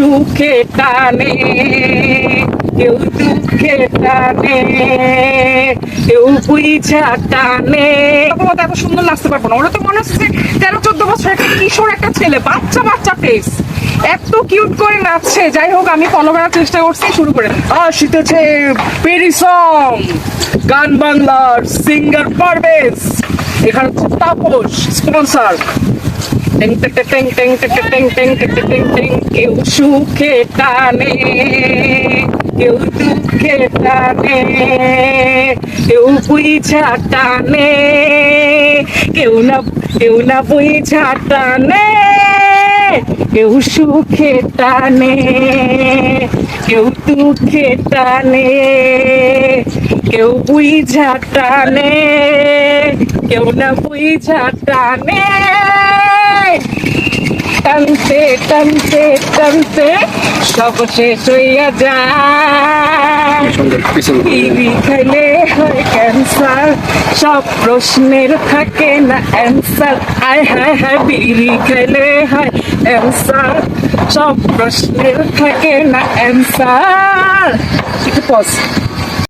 সুখে টানে, কেউ দুঃখে টানে, কেউ বুঝা টানে। এত সুন্দর নাচতে পারব না। ওরা তো মনে হচ্ছে তেরো, চোদ্দ বছর একটা কিশোর একটা ছেলে, বাচ্চা বাচ্চা ফেস এত কিউট করে নাচছে। যাই হোক, আমি ফলো করার চেষ্টা করছি, শুরু করে আসিতেছে পেরিসং গান বাংলার সিঙ্গার পারভেজ এখানে তাপস স্পন্সার কেউ সুখে টানে, কেউ দুঃখে টানে কেউ বুঝা টানে, কেউ না কেউ না বুঝা টানে, কেউ সুখে টানে কেউ দুঃখে টানে কেউ বুঝা টানে, কেউ না বুঝা টানে। টানতে টানতে টানতে সব শেষ হইয়া যায়। খেলে হয় ক্যান্সার সব প্রশ্নের থাকে না অ্যান্সার আয় হায় হায় বিড়ি খেলে হয় অ্যান্সার সব প্রশ্নের থাকে না অ্যান্সার একটু পজ